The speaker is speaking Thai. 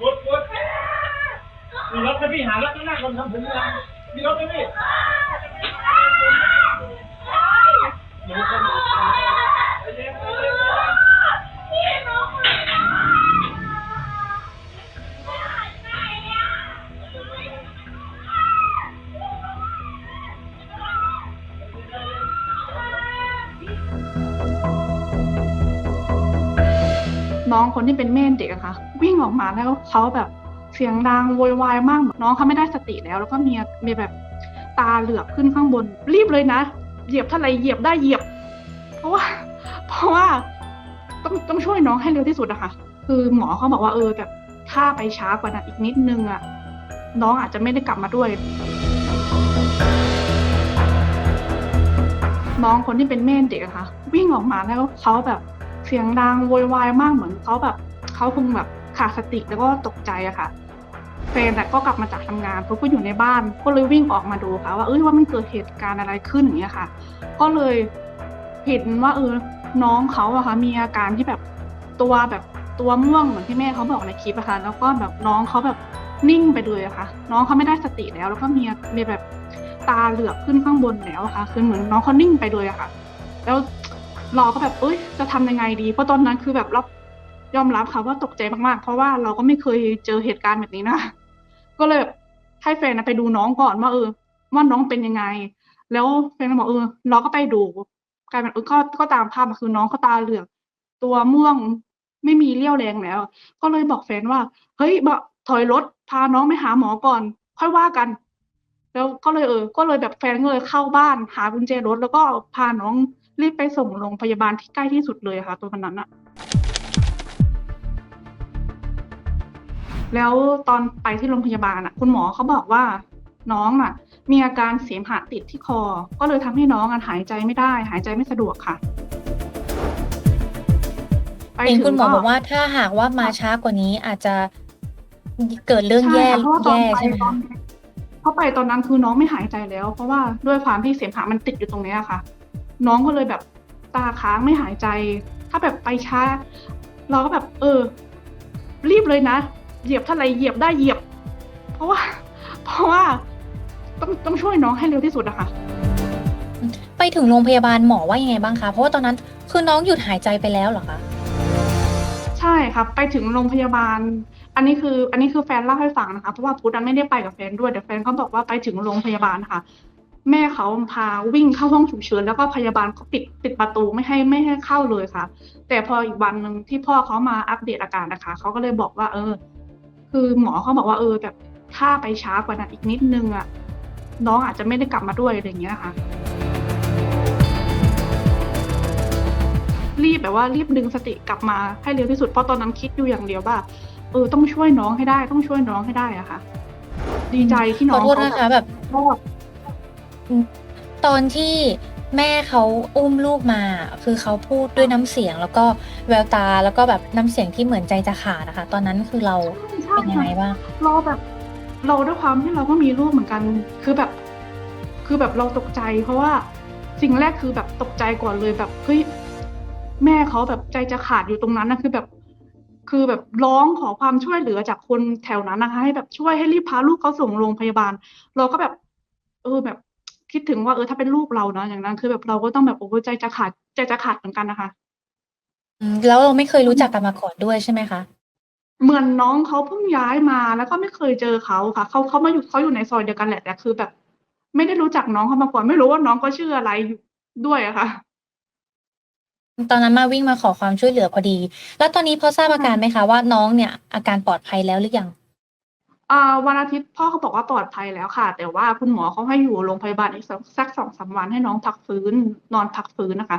กดกดมีรถไหมพี่หารถข้างหน้าคนทำผมยังมีรถไหมพี่ น้องคนที่เป็นแม่เด็กอะค่ะ วิ่งออกมาแล้วเขาแบบเสียงดังโวยวายมากน้องเขาไม่ได้สติแล้ว แล้วก็มีมีแบบตาเหลือบขึ้นข้างบน รีบเลยนะ เหยียบเท่าไรเหยียบได้เหยียบ เพราะว่า เพราะว่าต้องต้องช่วยน้องให้เร็วที่สุดอะค่ะ คือหมอเขาบอกว่าเออแบบถ้าไปช้ากว่านั้นอีกนิดนึงอะน้องอาจจะไม่ได้กลับมาด้วย น้องคนที่เป็นแม่เด็กอะค่ะ วิ่งออกมาแล้วเขาแบบ สียงดังโวยวายมากเหมือนเขาแบบเขาคงแบบขาดสติแล้วก็ตกใจอะค่ะแฟนอะก็กลับมาจากทำงานเขาก็อยู่ในบ้าน ก็เลยวิ่งออกมาดูค่ะ ว่าเอ้ยว่ามันเกิดเหตุการณ์อะไรขึ้นอย่างเงี้ยค่ะ ก็เลยเห็นว่าเออน้องเขาอะค่ะมีอาการที่แบบตัวแบบตัวม่วงเหมือนที่แม่เขาบอกในคลิปอะค่ะแล้วก็แบบน้องเขาแบบนิ่งไปเลยอะค่ะ น้องเขาไม่ได้สติแล้ว แล้วก็มีมีแบบตาเหลือบขึ้นข้างบนแล้วอะค่ะ คือเหมือนน้องเขานิ่งไปเลยอะค่ะ แล้ว เราก็แบบเอ้ยจะทำยังไงดี เพราะตอนนั้นคือแบบรับยอมรับค่ะว่าตกใจมากๆ เพราะว่าเราก็ไม่เคยเจอเหตุการณ์แบบนี้นะ ก็เลยให้แฟนไปดูน้องก่อนว่าเออว่าน้องเป็นยังไง แล้วแฟนก็บอกเออเราก็ไปดูกลายเป็นเออก็ก็ตามภาพคือน้องเขาตาเหลือกตัวม่วงไม่มีเรี่ยวแรงแล้ว ก็เลยบอกแฟนว่า เฮ้ยบถอยรถพาน้องไปหาหมอก่อน ค่อยว่ากัน แล้วก็เลยเออ ก็เลยแบบแฟนก็เลยเข้าบ้านหากุญแจรถแล้วก็พาน้อง รีบไปส่งโรงพยาบาลที่ใกล้ที่สุดเลยค่ะ ตัววันนั้นอะแล้วตอนไปที่โรงพยาบาลอะคุณหมอเขาบอกว่าน้องน่ะมีอาการเสมหะติดที่คอ ก็เลยทำให้น้องอะหายใจไม่ได้ หายใจไม่สะดวกค่ะไปเห็นถึงคุณหมอก็บอกว่าถ้าหากว่ามาช้ากว่านี้อาจจะเกิดเรื่องแย่ใช่ค่ะเพราะว่าตอนแย่ไปใช่ไหมตอคะนเพราะไปตอนนั้นคือน้องไม่หายใจแล้ว เพราะว่าด้วยความที่เสมหะมันติดอยู่ตรงเนี้ยค่ะ น้องก็เลยแบบตาค้างไม่หายใจ ถ้าแบบไปช้า เราก็แบบเออ รีบเลยนะ เหยียบเท่าไหรเหยียบได้เหยียบ เพราะว่า เพราะว่าต้องต้องช่วยน้องให้เร็วที่สุดอะค่ะ ไปถึงโรงพยาบาลหมอว่ายังไงบ้างคะ เพราะว่าตอนนั้นคือน้องหยุดหายใจไปแล้วเหรอคะ ใช่ครับไปถึงโรงพยาบาล อันนี้คือ อันนี้คือแฟนเล่าให้ฟังนะคะ เพราะว่าพุทธอะไม่ได้ไปกับแฟนด้วย แต่แฟนเขาบอกว่าไปถึงโรงพยาบาลค่ะ แม่เขาพาวิ่งเข้าห้องฉุกเฉินแล้วก็พยาบาลก็ปิดปิดประตูไม่ให้ไม่ให้เข้าเลยค่ะ แต่พออีกวันหนึ่งที่พ่อเขามาอัปเดตอาการนะคะเขาก็เลยบอกว่า เออ คือหมอเขาบอกว่าเออแบบถ้าไปช้ากว่านั้นอีกนิดนึงอะน้องอาจจะไม่ได้กลับมาด้วยอะไรอย่างเงี้ยค่ะ รีบแบบว่ารีบดึงสติกลับมาให้เร็วที่สุดเพราะตอนนั้นคิดอยู่อย่างเดียวว่าเออต้องช่วยน้องให้ได้ ต้องช่วยน้องให้ได้อะค่ะ ดีใจที่น้ขอองโทษนะคะแบบรอด ตอนที่แม่เขาอุ้มลูกมา คือเขาพูดด้วยน้ำเสียง แล้วก็แววตาแล้วก็แบบน้ำเสียงที่เหมือนใจจะขาดนะคะ ตอนนั้นคือเราใช่เป็นยังไงค่ะบ้าง เราแบบเราด้วยความที่เราก็มีลูกเหมือนกัน คือแบบ คือแบบเราตกใจ เพราะว่าสิ่งแรกคือแบบตกใจก่อนเลยแบบเฮ้ยแม่เขาแบบใจจะขาดอยู่ตรงนั้นนะคือแบบ คือแบบร้องขอความช่วยเหลือจากคนแถวนั้นนะคะ ให้แบบช่วยให้รีบพาลูกเขาส่งโรงพยาบาล เราก็แบบ เออแบบ คิดถึงว่าเออถ้าเป็นลูกเราเนาะอย่างนั้น คือแบบเราก็ต้องแบบโอ้โหใจจะขาดใจจะขาดเหมือนกันนะคะ อืมแล้วเราไม่เคยรู้จักกันมาก่อนด้วยใช่ไหมคะ เหมือนน้องเขาเพิ่งย้ายมาแล้วก็ไม่เคยเจอเขาค่ะเขาเขามาอยู่เขาอยู่ในซอยเดียวกันแหละแต่คือแบบ ไม่ได้รู้จักน้องเขามาก่อนไม่รู้ว่าน้องเขาชื่ออะไรอยู่ด้วยอะค่ะ ตอนนั้นมาวิ่งมาขอความช่วยเหลือพอดี แล้วตอนนี้พอทราบอาการไหมคะว่าน้องเนี่ยอาการปลอดภัยแล้วหรือยังอ่า วันอาทิตย์พ่อเขาบอกว่าปลอดภัยแล้วค่ะ แต่ว่าคุณหมอเขาให้อยู่โรงพยาบาลอีกสักสองสามวันให้น้องพักฟื้นนอนพักฟื้นนะคะ